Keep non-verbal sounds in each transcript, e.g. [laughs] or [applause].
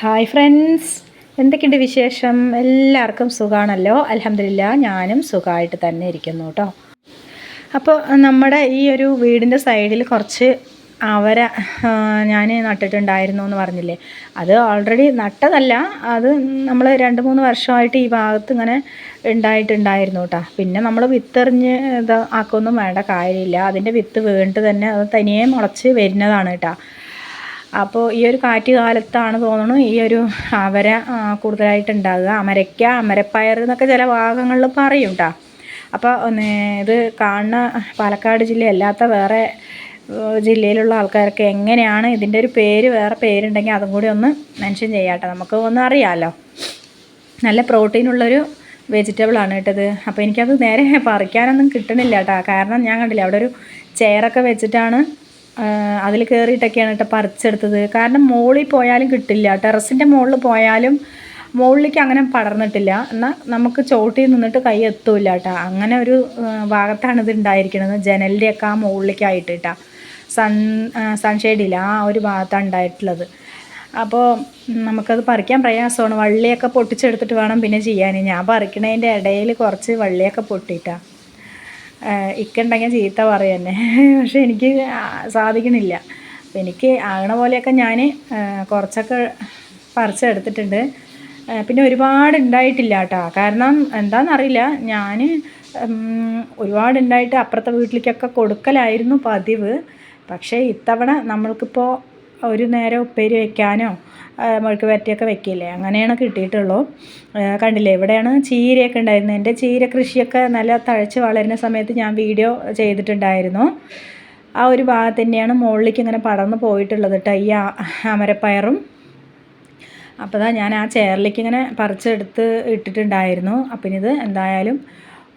Hi friends എന്തൊക്കെയുണ്ട് വിശേഷം? എല്ലാവർക്കും സുഖമാണല്ലോ അലഹമില്ല ഞാനും സുഖമായിട്ട് തന്നെ ഇരിക്കുന്നു കേട്ടോ അപ്പോൾ നമ്മുടെ ഈ ഒരു വീടിന്റെ സൈഡിൽ കുറച്ച് അവര ഞാൻ നട്ടിട്ടുണ്ടായിരുന്നു എന്ന് പറഞ്ഞില്ലേ? അത് ഓൾറെഡി നട്ടതല്ല. അത് നമ്മൾ രണ്ട് മൂന്ന് വർഷമായിട്ട് ഈ ഭാഗത്ത് ഇങ്ങനെ ഉണ്ടായിട്ടുണ്ടായിരുന്നു കേട്ടോ പിന്നെ നമ്മൾ വിത്തെറിഞ്ഞ് ഇത് ആക്കൊന്നും വേണ്ട കാര്യമില്ല. അതിന്റെ വിത്ത് വീണിട്ട് തന്നെ അത് തനിയെ മുളച്ച് വരുന്നതാണ് കേട്ടോ അപ്പോൾ ഈ ഒരു കാറ്റ് കാലത്താണ് തോന്നുന്നു ഈ ഒരു അവര കൂടുതലായിട്ട് ഉണ്ടാകുക അമരയ്ക്ക അമരപ്പയർ എന്നൊക്കെ ചില ഭാഗങ്ങളിൽ പറയും കേട്ടോ അപ്പോൾ ഇത് കാണുന്ന പാലക്കാട് ജില്ല അല്ലാത്ത വേറെ ജില്ലയിലുള്ള ആൾക്കാർക്ക് എങ്ങനെയാണ് ഇതിന്റെ ഒരു പേര് വേറെ പേരുണ്ടെങ്കിൽ അതും കൂടി ഒന്ന് മെൻഷൻ ചെയ്യാട്ടോ. നമുക്ക് ഒന്ന് അറിയാമല്ലോ നല്ല പ്രോട്ടീനുള്ളൊരു വെജിറ്റബിളാണ് കേട്ടത്. അപ്പോൾ എനിക്കത് നേരെ പറിക്കാനൊന്നും കിട്ടണില്ല കേട്ടോ. കാരണം ഞാൻ കണ്ടില്ല അവിടെ ഒരു ചെയറൊക്കെ വെച്ചിട്ടാണ് അതിൽ കയറിയിട്ടൊക്കെയാണ് കേട്ടോ പറിച്ചെടുത്തത്. കാരണം മുകളിൽ പോയാലും കിട്ടില്ല. ടെറസിന്റെ മുകളിൽ പോയാലും മുകളിലേക്ക് അങ്ങനെ പടർന്നിട്ടില്ല. എന്നാൽ നമുക്ക് ചോട്ടിൽ നിന്നിട്ട് കൈ എത്തൂല കേട്ടോ. അങ്ങനെ ഒരു ഭാഗത്താണ് ഇത് ഉണ്ടായിരിക്കുന്നത് ജനലിന്റെയൊക്കെ ആ മുകളിലേക്കായിട്ട് കേട്ടോ. സൺ സൺഷെയ്ഡില്ല ആ ഒരു ഭാഗത്താണ് ഉണ്ടായിട്ടുള്ളത്. അപ്പോൾ നമുക്കത് പറിക്കാൻ പ്രയാസമാണ്. വള്ളിയൊക്കെ പൊട്ടിച്ചെടുത്തിട്ട് വേണം പിന്നെ ചെയ്യാൻ ഞാൻ പറിക്കണതിന്റെ ഇടയിൽ കുറച്ച് വള്ളിയൊക്കെ പൊട്ടിയിട്ടാണ് ഇക്കുണ്ടെങ്കിൽ ചീത്ത പറയും തന്നെ പക്ഷേ എനിക്ക് സാധിക്കണില്ല. അപ്പം എനിക്ക് ആകണ പോലെയൊക്കെ ഞാൻ കുറച്ചൊക്കെ പറിച്ചെടുത്തിട്ടുണ്ട്. പിന്നെ ഒരുപാട് ഉണ്ടായിട്ടില്ല കേട്ടോ കാരണം എന്താണെന്നറിയില്ല ഞാൻ ഒരുപാട് ഉണ്ടായിട്ട് അപ്പുറത്തെ വീട്ടിലേക്കൊക്കെ കൊടുക്കലായിരുന്നു പതിവ്. പക്ഷേ ഇത്തവണ നമ്മൾക്കിപ്പോൾ ഒരു നേരം ഉപ്പേരി വയ്ക്കാനോ മുഴുക്ക് വരട്ടിയൊക്കെ വെക്കില്ലേ? അങ്ങനെയാണ് കിട്ടിയിട്ടുള്ളൂ. കണ്ടില്ലേ? ഇവിടെയാണ് ചീരയൊക്കെ ഉണ്ടായിരുന്നത്. എന്റെ ചീര കൃഷിയൊക്കെ നല്ല തഴച്ച് വളരുന്ന സമയത്ത് ഞാൻ വീഡിയോ ചെയ്തിട്ടുണ്ടായിരുന്നു. ആ ഒരു ഭാഗത്ത് തന്നെയാണ് മുകളിലേക്ക് ഇങ്ങനെ പടർന്ന് പോയിട്ടുള്ളത് കേട്ടോ ഈ അമരപ്പയറും. അപ്പോൾ ഞാൻ ആ ചെയറിലേക്ക് ഇങ്ങനെ പറിച്ചെടുത്ത് ഇട്ടിട്ടുണ്ടായിരുന്നു. അപ്പം ഇത് എന്തായാലും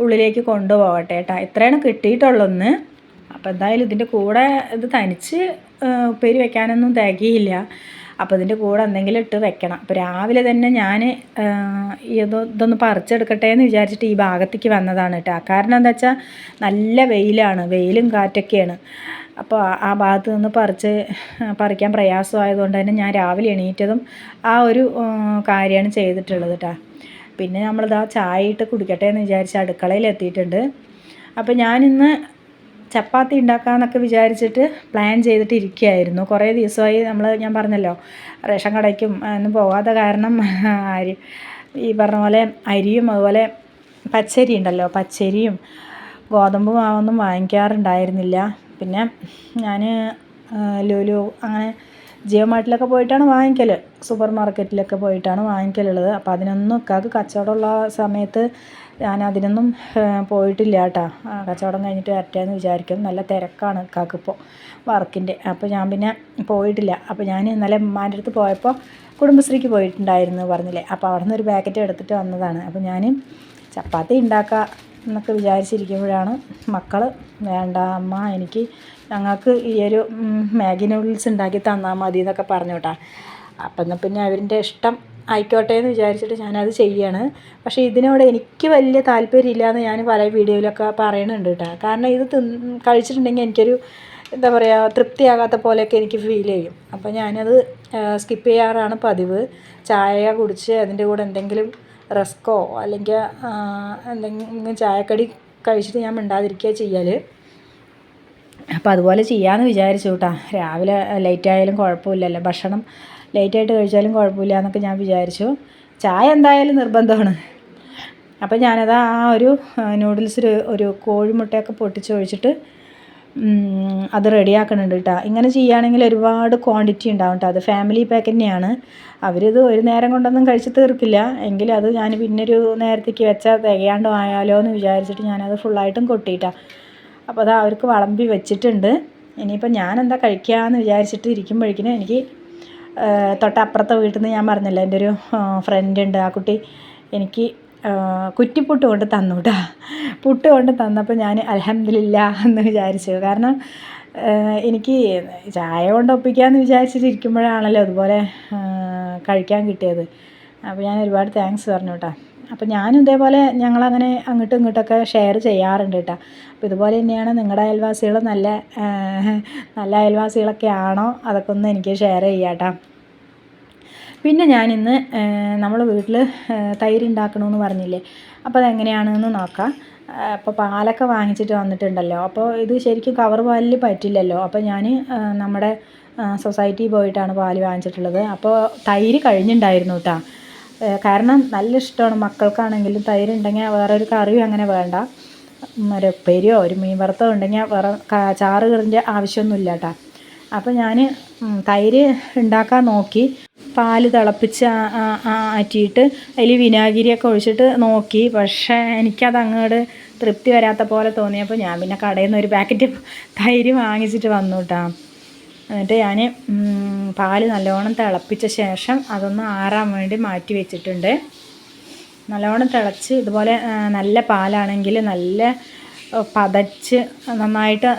ഉള്ളിലേക്ക് കൊണ്ടുപോകട്ടെ കേട്ടോ. ഇത്രയാണ് കിട്ടിയിട്ടുള്ളൊന്ന് അപ്പോൾ എന്തായാലും ഇതിന്റെ കൂടെ ഇത് തനിച്ച് ഉപ്പേരി വെക്കാനൊന്നും തികയില്ല. അപ്പോൾ ഇതിന്റെ കൂടെ എന്തെങ്കിലും ഇട്ട് വെക്കണം. അപ്പോൾ രാവിലെ തന്നെ ഞാൻ ഇതോ ഇതൊന്ന് പറിച്ചെടുക്കട്ടെ എന്ന് വിചാരിച്ചിട്ട് ഈ ഭാഗത്തേക്ക് വന്നതാണ് കേട്ടോ. കാരണം എന്താ വെച്ചാൽ നല്ല വെയിലാണ് വെയിലും കാറ്റൊക്കെയാണ്. അപ്പോൾ ആ ഭാഗത്ത് നിന്ന് പറിച്ച് പറിക്കാൻ പ്രയാസമായതുകൊണ്ട് തന്നെ ഞാൻ രാവിലെ എണീറ്റതും ആ ഒരു കാര്യമാണ് ചെയ്തിട്ടുള്ളത് കേട്ടോ. പിന്നെ നമ്മളിതാ ചായ ഇട്ട് കുടിക്കട്ടെ എന്ന് വിചാരിച്ച് അടുക്കളയിൽ എത്തിയിട്ടുണ്ട്. അപ്പോൾ ഞാനിന്ന് ചപ്പാത്തി ഉണ്ടാക്കാമെന്നൊക്കെ വിചാരിച്ചിട്ട് പ്ലാൻ ചെയ്തിട്ട് ഇരിക്കുകയായിരുന്നു കുറേ ദിവസമായി നമ്മൾ ഞാൻ പറഞ്ഞല്ലോ റേഷൻ കടയ്ക്കും ഒന്നും പോകാത്ത കാരണം [laughs] അരി ഈ പറഞ്ഞ പോലെ അരിയും അതുപോലെ പച്ചരി ഉണ്ടല്ലോ പച്ചരിയും ഗോതമ്പ് മാവൊന്നും വാങ്ങിക്കാറുണ്ടായിരുന്നില്ല. പിന്നെ ഞാൻ ലുലു അങ്ങനെ ജിയോ മാർട്ടിലൊക്കെ പോയിട്ടാണ് വാങ്ങിക്കൽ സൂപ്പർ മാർക്കറ്റിലൊക്കെ പോയിട്ടാണ് വാങ്ങിക്കലുള്ളത്. അപ്പോൾ അതിനൊന്നും ഇക്കാക്ക് കച്ചവടമുള്ള സമയത്ത് ഞാൻ അതിനൊന്നും പോയിട്ടില്ല കേട്ടോ. കച്ചവടം കഴിഞ്ഞിട്ട് വരട്ടെയെന്ന് വിചാരിക്കും. നല്ല തിരക്കാണ് ഇക്കാക്കിപ്പോൾ വർക്കിന്റെ അപ്പോൾ ഞാൻ പിന്നെ പോയിട്ടില്ല. അപ്പോൾ ഞാൻ ഇന്നലെ ഉമ്മാന്റെ അടുത്ത് പോയപ്പോൾ കുടുംബശ്രീക്ക് പോയിട്ടുണ്ടായിരുന്നു പറഞ്ഞില്ലേ. അപ്പോൾ അവിടെ നിന്ന് ഒരു പാക്കറ്റ് എടുത്തിട്ട് വന്നതാണ്. അപ്പോൾ ഞാൻ ചപ്പാത്തി ഉണ്ടാക്കുക എന്നൊക്കെ വിചാരിച്ചിരിക്കുമ്പോഴാണ് മക്കൾ വേണ്ട അമ്മ എനിക്ക് ഞങ്ങൾക്ക് ഈ ഒരു മാഗി നൂഡിൽസ് ഉണ്ടാക്കി തന്നാൽ മതി എന്നൊക്കെ പറഞ്ഞു കേട്ടോ. അപ്പം എന്നാൽ പിന്നെ അവരിന്റെ ഇഷ്ടം ആയിക്കോട്ടെ എന്ന് വിചാരിച്ചിട്ട് ഞാനത് ചെയ്യാണ്. പക്ഷേ ഇതിനോട് എനിക്ക് വലിയ താല്പര്യമില്ല എന്ന് ഞാൻ പല വീഡിയോയിലൊക്കെ പറയുന്നുണ്ട് കേട്ടോ. കാരണം ഇത് കഴിച്ചിട്ടുണ്ടെങ്കിൽ എനിക്കൊരു എന്താ പറയുക തൃപ്തിയാകാത്ത പോലെയൊക്കെ എനിക്ക് ഫീൽ ചെയ്യും. അപ്പോൾ ഞാനത് സ്കിപ്പ് ചെയ്യാറാണ് പതിവ്. ചായ കുടിച്ച് അതിന്റെ കൂടെ എന്തെങ്കിലും റസ്ക്കോ അല്ലെങ്കിൽ എന്തെങ്കിലും ചായക്കടി കഴിച്ചിട്ട് ഞാൻ മിണ്ടാതിരിക്കുക ചെയ്യൽ അപ്പോൾ അതുപോലെ ചെയ്യാമെന്ന് വിചാരിച്ചു കേട്ടാ രാവിലെ ലേറ്റ് ആയാലും കുഴപ്പമില്ലല്ലോ. ഭക്ഷണം ലേറ്റായിട്ട് കഴിച്ചാലും കുഴപ്പമില്ല എന്നൊക്കെ ഞാൻ വിചാരിച്ചു. ചായ എന്തായാലും നിർബന്ധമാണ്. അപ്പോൾ ഞാനത് ആ ഒരു നൂഡിൽസിൽ ഒരു കോഴിമുട്ടയൊക്കെ പൊട്ടിച്ചൊഴിച്ചിട്ട് അത് റെഡിയാക്കുന്നുണ്ട് കേട്ടോ ഇങ്ങനെ ചെയ്യുകയാണെങ്കിൽ ഒരുപാട് ക്വാണ്ടിറ്റി ഉണ്ടാവും കേട്ടോ അത് ഫാമിലി പാക്ക് തന്നെയാണ്. അവരിത് ഒരു നേരം കൊണ്ടൊന്നും കഴിച്ച് തീർക്കില്ല. എങ്കിലും അത് ഞാൻ പിന്നൊരു നേരത്തേക്ക് വെച്ചാൽ തികയാണ്ട് ആയാലോ എന്ന് വിചാരിച്ചിട്ട് ഞാനത് ഫുള്ളായിട്ടും കൊട്ടിയിട്ടാണ് അപ്പോൾ അത് അവർക്ക് വളമ്പി വെച്ചിട്ടുണ്ട്. ഇനിയിപ്പോൾ ഞാൻ എന്താ എന്ന് വിചാരിച്ചിട്ട് ഇരിക്കുമ്പോഴേക്കിനും എനിക്ക് തൊട്ടപ്പുറത്തെ വീട്ടിൽ നിന്ന് ഞാൻ പറഞ്ഞല്ലോ എന്റെ ഒരു ഫ്രണ്ട് ഉണ്ട് ആ കുട്ടി. എനിക്ക് കുറ്റിപ്പുട്ട് കൊണ്ട് തന്നു കേട്ടോ പുട്ട് കൊണ്ട് തന്നപ്പോൾ ഞാൻ അലഹമില്ല എന്ന് വിചാരിച്ചു. കാരണം എനിക്ക് ചായ കൊണ്ട് ഒപ്പിക്കാമെന്ന് വിചാരിച്ചിട്ടിരിക്കുമ്പോഴാണല്ലോ അതുപോലെ കഴിക്കാൻ കിട്ടിയത്. അപ്പോൾ ഞാൻ ഒരുപാട് താങ്ക്സ് പറഞ്ഞു കേട്ടോ അപ്പോൾ ഞാനും ഇതേപോലെ ഞങ്ങളങ്ങനെ അങ്ങോട്ടും ഇങ്ങോട്ടൊക്കെ ഷെയർ ചെയ്യാറുണ്ട് കേട്ടോ അപ്പോൾ ഇതുപോലെ തന്നെയാണ് നിങ്ങളുടെ അയൽവാസികൾ നല്ല നല്ല അയൽവാസികളൊക്കെ ആണോ? അതൊക്കെ ഒന്ന് എനിക്ക് ഷെയർ ചെയ്യാം കേട്ടോ പിന്നെ ഞാനിന്ന് നമ്മൾ വീട്ടിൽ തൈര് ഉണ്ടാക്കണമെന്ന് പറഞ്ഞില്ലേ? അപ്പോൾ അതെങ്ങനെയാണെന്ന് നോക്കാം. അപ്പോൾ പാലൊക്കെ വാങ്ങിച്ചിട്ട് വന്നിട്ടുണ്ടല്ലോ. അപ്പോൾ ഇത് ശരിക്കും കവർ പാലിൽ പറ്റില്ലല്ലോ. അപ്പോൾ ഞാൻ നമ്മുടെ സൊസൈറ്റി പോയിട്ടാണ് പാൽ വാങ്ങിച്ചിട്ടുള്ളത്. അപ്പോൾ തൈര് കഴിഞ്ഞിട്ടുണ്ടായിരുന്നു കേട്ടോ കാരണം നല്ല ഇഷ്ടമാണ്. മക്കൾക്കാണെങ്കിലും തൈര് ഉണ്ടെങ്കിൽ വേറെ ഒരു കറിയും അങ്ങനെ വേണ്ട. ഒരു ഉപ്പേരിയോ ഒരു മീൻ വറുത്തോ ഉണ്ടെങ്കിൽ വേറെ ചാറ് കറിന്റെ ആവശ്യമൊന്നുമില്ല കേട്ടോ അപ്പോൾ ഞാൻ തൈര് ഉണ്ടാക്കാൻ നോക്കി. പാൽ തിളപ്പിച്ച് ആറ്റിയിട്ട് അതിൽ വിനാഗിരിയൊക്കെ ഒഴിച്ചിട്ട് നോക്കി. പക്ഷേ എനിക്കത് അങ്ങോട്ട് തൃപ്തി വരാത്ത പോലെ തോന്നിയപ്പോൾ ഞാൻ പിന്നെ കടയിൽ നിന്ന് ഒരു പാക്കറ്റ് തൈര് വാങ്ങിച്ചിട്ട് വന്നു കേട്ടോ എന്നിട്ട് ഞാൻ പാൽ നല്ലോണം തിളപ്പിച്ച ശേഷം അതൊന്ന് ആറാൻ വേണ്ടി മാറ്റി വെച്ചിട്ടുണ്ട്. നല്ലോണം തിളച്ച് ഇതുപോലെ നല്ല പാലാണെങ്കിൽ നല്ല പതച്ച് നന്നായിട്ട്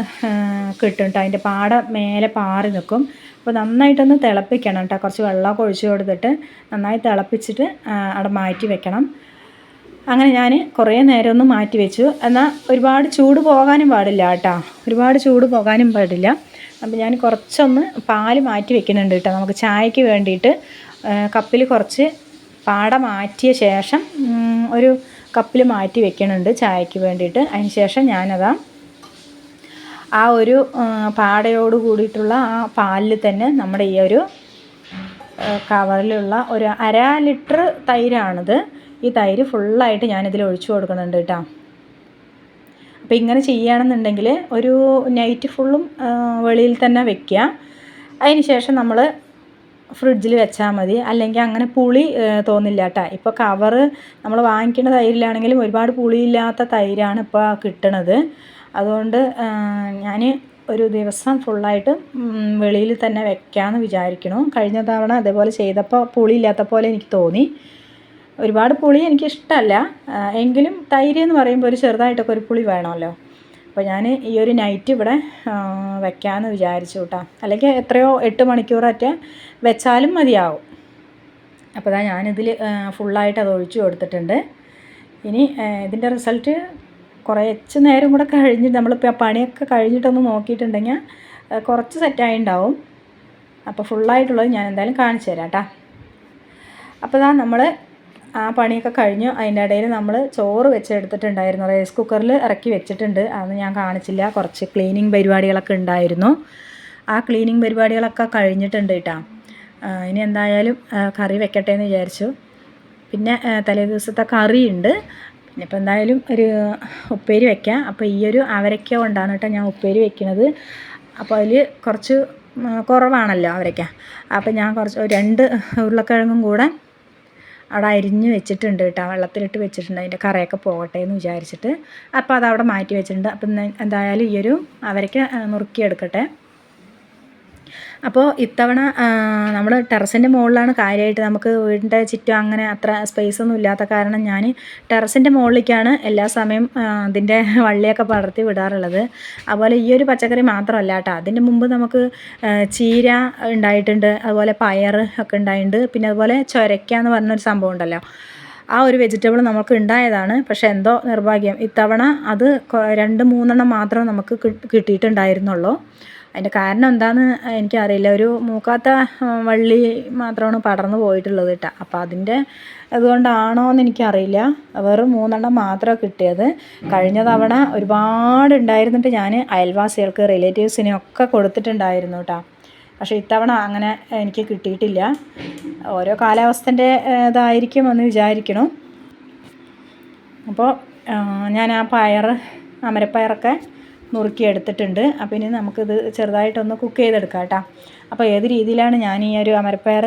കിട്ടും കേട്ടോ അതിന്റെ പാട മേലെ പാറി നിൽക്കും അപ്പോൾ നന്നായിട്ടൊന്ന് തിളപ്പിക്കണം കേട്ടോ കുറച്ച് വെള്ളമൊക്കെ ഒഴിച്ച് കൊടുത്തിട്ട് നന്നായി തിളപ്പിച്ചിട്ട് അവിടെ മാറ്റി വെക്കണം. അങ്ങനെ ഞാൻ കുറേ നേരം ഒന്ന് മാറ്റി വെച്ചു. എന്നാൽ ഒരുപാട് ചൂട് പോകാനും പാടില്ല കേട്ടോ ഒരുപാട് ചൂട് പോകാനും പാടില്ല. അപ്പോൾ ഞാൻ കുറച്ചൊന്ന് പാൽ മാറ്റി വെക്കുന്നുണ്ട് കേട്ടോ നമുക്ക് ചായക്ക് വേണ്ടിയിട്ട് കപ്പിൽ കുറച്ച് പാട മാറ്റിയ ശേഷം ഒരു കപ്പിൽ മാറ്റി വെക്കുന്നുണ്ട് ചായക്ക് വേണ്ടിയിട്ട്. അതിന് ശേഷം ഞാനതാ ആ ഒരു പാടയോട് കൂടിയിട്ടുള്ള ആ പാലിൽ തന്നെ നമ്മുടെ ഈ ഒരു കവറിലുള്ള ഒരു അര ലിറ്റർ തൈരാണിത്. ഈ തൈര് ഫുള്ളായിട്ട് ഞാനിതിൽ ഒഴിച്ചു കൊടുക്കുന്നുണ്ട് കേട്ടോ. അപ്പോൾ ഇങ്ങനെ ചെയ്യുകയാണെന്നുണ്ടെങ്കിൽ ഒരു നൈറ്റ് ഫുള്ളും വെളിയിൽ തന്നെ വെക്കുക. അതിന് ശേഷം നമ്മൾ ഫ്രിഡ്ജിൽ വെച്ചാൽ മതി. അല്ലെങ്കിൽ അങ്ങനെ പുളി തോന്നില്ല കേട്ടോ. ഇപ്പോൾ കവറ് നമ്മൾ വാങ്ങിക്കുന്ന തൈരിലാണെങ്കിലും ഒരുപാട് പുളിയില്ലാത്ത തൈരാണ് ഇപ്പോൾ കിട്ടണത്. അതുകൊണ്ട് ഞാൻ ഒരു ദിവസം ഫുള്ളായിട്ട് വെളിയിൽ തന്നെ വെക്കാമെന്ന് വിചാരിക്കണു. കഴിഞ്ഞ തവണ അതേപോലെ ചെയ്തപ്പോൾ പുളി ഇല്ലാത്ത പോലെ എനിക്ക് തോന്നി. ഒരുപാട് പുളി എനിക്കിഷ്ടമല്ല എങ്കിലും തൈര് എന്ന് പറയുമ്പോൾ ഒരു ചെറുതായിട്ടൊക്കെ ഒരു പുളി വേണമല്ലോ. അപ്പോൾ ഞാൻ ഈ ഒരു നൈറ്റ് ഇവിടെ വെക്കാമെന്ന് വിചാരിച്ചു കേട്ടോ അല്ലെങ്കിൽ എത്രയോ എട്ട് മണിക്കൂറൊക്കെ വെച്ചാലും മതിയാവും. അപ്പോൾ ഞാനിതിൽ ഫുള്ളായിട്ട് അത് ഒഴിച്ചു കൊടുത്തിട്ടുണ്ട്. ഇനി ഇതിന്റെ റിസൾട്ട് കുറച്ച് നേരം കൂടെ കഴിഞ്ഞ് നമ്മളിപ്പോൾ പണിയൊക്കെ കഴിഞ്ഞിട്ടൊന്ന് നോക്കിയിട്ടുണ്ടെങ്കിൽ കുറച്ച് സെറ്റായി ഉണ്ടാവും അപ്പോൾ ഫുള്ളായിട്ടുള്ളത് ഞാൻ എന്തായാലും കാണിച്ചു തരാം കേട്ടോ അപ്പോൾ ഇതാ നമ്മൾ ആ പണിയൊക്കെ കഴിഞ്ഞു. അതിന്റെ ഇടയിൽ നമ്മൾ ചോറ് വെച്ചെടുത്തിട്ടുണ്ടായിരുന്നു. റൈസ് കുക്കറിൽ ഇറക്കി വെച്ചിട്ടുണ്ട്. അതൊന്നും ഞാൻ കാണിച്ചില്ല. കുറച്ച് ക്ലീനിങ് പരിപാടികളൊക്കെ ഉണ്ടായിരുന്നു. ആ ക്ലീനിങ് പരിപാടികളൊക്കെ കഴിഞ്ഞിട്ടുണ്ട് കേട്ടോ ഇനി എന്തായാലും കറി വെക്കട്ടെ എന്ന് വിചാരിച്ചു. പിന്നെ തലേ ദിവസത്തെ കറിയുണ്ട്. പിന്നെ ഇപ്പോൾ എന്തായാലും ഒരു ഉപ്പേരി വെക്കാം. അപ്പോൾ ഈ ഒരു അവരക്ക കൊണ്ടാണ് കേട്ടോ ഞാൻ ഉപ്പേരി വെക്കുന്നത്. അപ്പോൾ അതിൽ കുറച്ച് കുറവാണല്ലോ അവരക്ക. അപ്പോൾ ഞാൻ കുറച്ച് രണ്ട് ഉരുളക്കിഴങ്ങും കൂടെ അവിടെ അരിഞ്ഞ് വെച്ചിട്ടുണ്ട് കേട്ടോ. വെള്ളത്തിലിട്ട് വെച്ചിട്ടുണ്ട്. അതിന്റെ കറയൊക്കെ പോകട്ടെ എന്ന് വിചാരിച്ചിട്ട്. അപ്പോൾ അതവിടെ മാറ്റി വെച്ചിട്ടുണ്ട്. അപ്പം എന്തായാലും ഈ ഒരു അവരയ്ക്ക് നുറുക്കിയെടുക്കട്ടെ. അപ്പോൾ ഇത്തവണ നമ്മൾ ടെറസിന്റെ മുകളിലാണ് കാര്യമായിട്ട് നമുക്ക് വീടിന്റെ ചുറ്റും അങ്ങനെ അത്ര സ്പേസ് ഒന്നും ഇല്ലാത്ത കാരണം ഞാൻ ടെറസിന്റെ മുകളിലേക്കാണ് എല്ലാ സമയം അതിന്റെ വള്ളിയൊക്കെ പടർത്തി വിടാറുള്ളത്. അതുപോലെ ഈ ഒരു പച്ചക്കറി മാത്രമല്ല കേട്ടോ. അതിന്റെ മുമ്പ് നമുക്ക് ചീര ഉണ്ടായിട്ടുണ്ട് അതുപോലെ പയർ ഒക്കെ ഉണ്ടായിട്ടുണ്ട് പിന്നെ അതുപോലെ ചൊരയ്ക്ക എന്ന് പറഞ്ഞൊരു സംഭവം ഉണ്ടല്ലോ. ആ ഒരു വെജിറ്റബിൾ നമുക്ക് ഉണ്ടായതാണ്. പക്ഷെ എന്തോ നിർഭാഗ്യം ഇത്തവണ അത് രണ്ട് മൂന്നെണ്ണം മാത്രം നമുക്ക് കിട്ടിയിട്ടുണ്ടായിരുന്നുള്ളൂ. അതിന്റെ കാരണം എന്താണെന്ന് എനിക്കറിയില്ല. ഒരു മൂക്കാത്ത വള്ളി മാത്രമാണ് പടർന്നു പോയിട്ടുള്ളത് കേട്ടോ. അപ്പോൾ അതിന്റെ അതുകൊണ്ടാണോ എന്ന് എനിക്കറിയില്ല. വെറും മൂന്നെണ്ണം മാത്രമേ കിട്ടിയത്. കഴിഞ്ഞ തവണ ഒരുപാട് ഉണ്ടായിരുന്നിട്ട് ഞാൻ അയൽവാസികൾക്ക് റിലേറ്റീവ്സിനൊക്കെ കൊടുത്തിട്ടുണ്ടായിരുന്നു കേട്ടോ. പക്ഷേ ഇത്തവണ അങ്ങനെ എനിക്ക് കിട്ടിയിട്ടില്ല. ഓരോ കാലാവസ്ഥന്റെ ഇതായിരിക്കും എന്ന് വിചാരിക്കണം അപ്പോൾ ഞാൻ ആ പയർ അമരപ്പയറൊക്കെ നുറുക്കി എടുത്തിട്ടുണ്ട് അപ്പോൾ ഇനി നമുക്കിത് ചെറുതായിട്ടൊന്ന് കുക്ക് ചെയ്തെടുക്കാം കേട്ടോ. അപ്പോൾ ഏത് രീതിയിലാണ് ഞാൻ ഈ ഒരു അമരപ്പയർ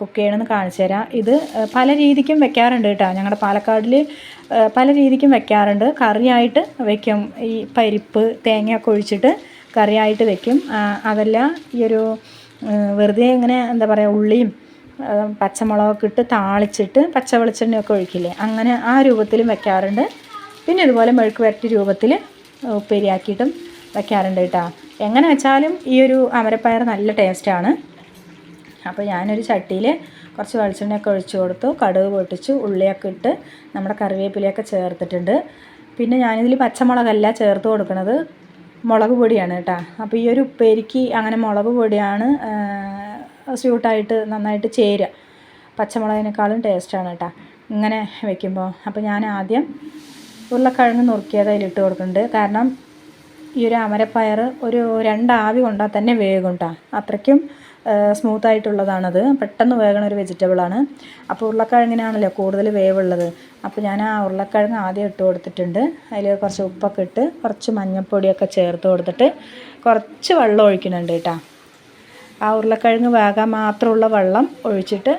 കുക്ക് ചെയ്യണമെന്ന് കാണിച്ചു തരാം. ഇത് പല രീതിക്കും വെക്കാറുണ്ട് കേട്ടോ. ഞങ്ങളുടെ പാലക്കാടിൽ പല രീതിക്കും വെക്കാറുണ്ട്. കറിയായിട്ട് വെക്കും. ഈ പരിപ്പ് തേങ്ങയൊക്കെ ഒഴിച്ചിട്ട് കറിയായിട്ട് വെക്കും. അതല്ല ഈ ഒരു വെറുതെ ഇങ്ങനെ എന്താ പറയുക ഉള്ളിയും പച്ചമുളകൊക്കെ ഇട്ട് താളിച്ചിട്ട് പച്ച വെളിച്ചെണ്ണയൊക്കെ ഒഴിക്കില്ലേ? അങ്ങനെ ആ രൂപത്തിലും വെക്കാറുണ്ട്. പിന്നെ ഇതുപോലെ മെഴുക്ക് വരട്ടി രൂപത്തിൽ ഉപ്പേരിയാക്കിയിട്ടും വയ്ക്കാറുണ്ട് കേട്ടോ. എങ്ങനെ വെച്ചാലും ഈ ഒരു അമരപ്പയർ നല്ല ടേസ്റ്റാണ്. അപ്പോൾ ഞാനൊരു ചട്ടിയിൽ കുറച്ച് വെളിച്ചെണ്ണയൊക്കെ ഒഴിച്ചു കൊടുത്തു. കടുക് പൊട്ടിച്ചു ഉള്ളിയൊക്കെ ഇട്ട് നമ്മുടെ കറിവേപ്പിലയൊക്കെ ചേർത്തിട്ടുണ്ട്. പിന്നെ ഞാനിതിൽ പച്ചമുളകല്ല ചേർത്ത് കൊടുക്കുന്നത്. മുളക് പൊടിയാണ് കേട്ടോ. അപ്പോൾ ഈ ഒരു ഉപ്പേരിക്ക് അങ്ങനെ മുളക് പൊടിയാണ് സ്യൂട്ടായിട്ട് നന്നായിട്ട് ചേരുക. പച്ചമുളകിനേക്കാളും ടേസ്റ്റാണ് കേട്ടോ. ഇങ്ങനെ വെക്കുമ്പോൾ. അപ്പോൾ ഞാൻ ആദ്യം ഉരുളക്കിഴങ്ങ് നുറുക്കിയത് അതിലിട്ട് കൊടുക്കുന്നുണ്ട്. കാരണം ഈ ഒരു അമരപ്പയർ ഒരു രണ്ടാവി കൊണ്ടാൽ തന്നെ വേഗം കേട്ടോ അത്രയ്ക്കും സ്മൂത്ത് ആയിട്ടുള്ളതാണത്. പെട്ടെന്ന് വേഗണ ഒരു വെജിറ്റബിളാണ് അപ്പോൾ ഉരുളക്കിഴങ്ങിനാണല്ലോ കൂടുതൽ വേവുള്ളത്. അപ്പോൾ ഞാൻ ആ ഉരുളക്കിഴങ്ങ് ആദ്യം ഇട്ട് കൊടുത്തിട്ടുണ്ട്. അതിൽ കുറച്ച് ഉപ്പൊക്കെ ഇട്ട് കുറച്ച് മഞ്ഞൾപ്പൊടിയൊക്കെ ചേർത്ത് കൊടുത്തിട്ട് കുറച്ച് വെള്ളം ഒഴിക്കുന്നുണ്ട് കേട്ടോ ആ ഉരുളക്കിഴങ്ങ് വേകാൻ മാത്രമുള്ള വെള്ളം ഒഴിച്ചിട്ട്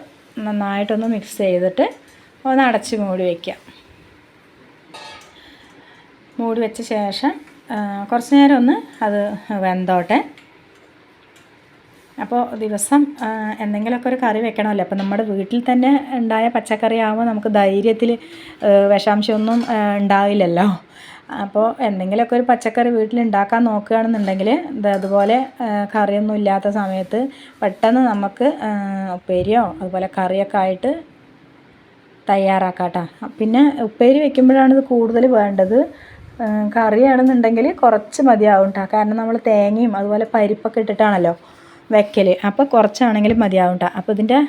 നന്നായിട്ടൊന്ന് മിക്സ് ചെയ്തിട്ട് ഒന്ന് അടച്ച് മൂടി വയ്ക്കുക മൂടി വെച്ച ശേഷം കുറച്ച് നേരം ഒന്ന് അത് വെന്തോട്ടെ. അപ്പോൾ ദിവസം എന്തെങ്കിലുമൊക്കെ ഒരു കറി വെക്കണമല്ലോ. അപ്പോൾ നമ്മുടെ വീട്ടിൽ തന്നെ ഉണ്ടായ പച്ചക്കറി ആകുമ്പോൾ നമുക്ക് ധൈര്യത്തിൽ വിഷാംശമൊന്നും ഉണ്ടാവില്ലല്ലോ. അപ്പോൾ എന്തെങ്കിലുമൊക്കെ ഒരു പച്ചക്കറി വീട്ടിൽ ഉണ്ടാക്കാൻ നോക്കുകയാണെന്നുണ്ടെങ്കിൽ അതുപോലെ കറിയൊന്നും ഇല്ലാത്ത സമയത്ത് പെട്ടെന്ന് നമുക്ക് ഉപ്പേരിയോ അതുപോലെ കറിയൊക്കെ ആയിട്ട് തയ്യാറാക്കാം കേട്ടോ പിന്നെ ഉപ്പേരി വെക്കുമ്പോഴാണ് ഇത് കൂടുതൽ വേണ്ടത്. കറിയാണെന്നുണ്ടെങ്കിൽ കുറച്ച് മതിയാവും കേട്ടോ കാരണം നമ്മൾ തേങ്ങയും അതുപോലെ പരിപ്പൊക്കെ ഇട്ടിട്ടാണല്ലോ വെക്കൽ അപ്പോൾ കുറച്ചാണെങ്കിലും മതിയാവും കേട്ടോ അപ്പോൾ ഇതിന്റെ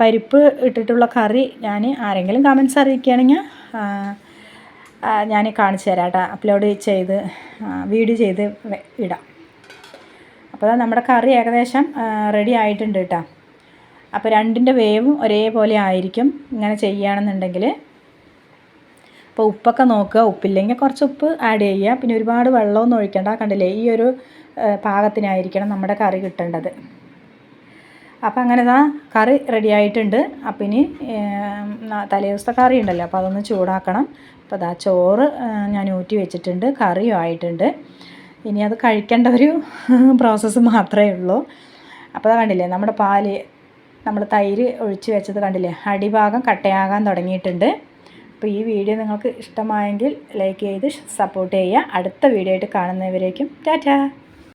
പരിപ്പ് ഇട്ടിട്ടുള്ള കറി ഞാൻ ആരെങ്കിലും കമൻസ് അറിയിക്കുകയാണെങ്കിൽ ഞാൻ കാണിച്ചു തരാം കേട്ടോ അപ്ലോഡ് ചെയ്ത് വീഡിയോ ചെയ്ത് ഇടാം. അപ്പോൾ നമ്മുടെ കറി ഏകദേശം റെഡി ആയിട്ടുണ്ട് കേട്ടോ അപ്പോൾ രണ്ടിന്റെ വേവും ഒരേപോലെ ആയിരിക്കും. ഇങ്ങനെ ചെയ്യുകയാണെന്നുണ്ടെങ്കിൽ അപ്പോൾ ഉപ്പൊക്കെ നോക്കുക. ഉപ്പില്ലെങ്കിൽ കുറച്ച് ഉപ്പ് ആഡ് ചെയ്യുക. പിന്നെ ഒരുപാട് വെള്ളമൊന്നും ഒഴിക്കേണ്ട. കണ്ടില്ലേ? ഈ ഒരു പാകത്തിനായിരിക്കണം നമ്മുടെ കറി കിട്ടേണ്ടത്. അപ്പോൾ അങ്ങനെ ഇതാ കറി റെഡി ആയിട്ടുണ്ട്. അപ്പം ഇനി തലേ ദിവസത്തെ കറി ഉണ്ടല്ലോ. അപ്പോൾ അതൊന്ന് ചൂടാക്കണം. അപ്പോൾ അതാ ചോറ് ഞാൻ ഊറ്റി വെച്ചിട്ടുണ്ട്. കറിയും ആയിട്ടുണ്ട്. ഇനി അത് കഴിക്കേണ്ട ഒരു [laughs] പ്രോസസ്സ് മാത്രമേ ഉള്ളൂ. അപ്പോൾ കണ്ടില്ലേ? നമ്മുടെ പാൽ നമ്മൾ തൈര് ഒഴിച്ച് വെച്ചത് കണ്ടില്ലേ? അടിഭാഗം കട്ടയാകാൻ തുടങ്ങിയിട്ടുണ്ട്. അപ്പോൾ ഈ വീഡിയോ നിങ്ങൾക്ക് ഇഷ്ടമായെങ്കിൽ ലൈക്ക് ചെയ്ത് സപ്പോർട്ട് ചെയ്യുക. അടുത്ത വീഡിയോ ആയിട്ട് കാണുന്നവരേക്കും ടാറ്റാ.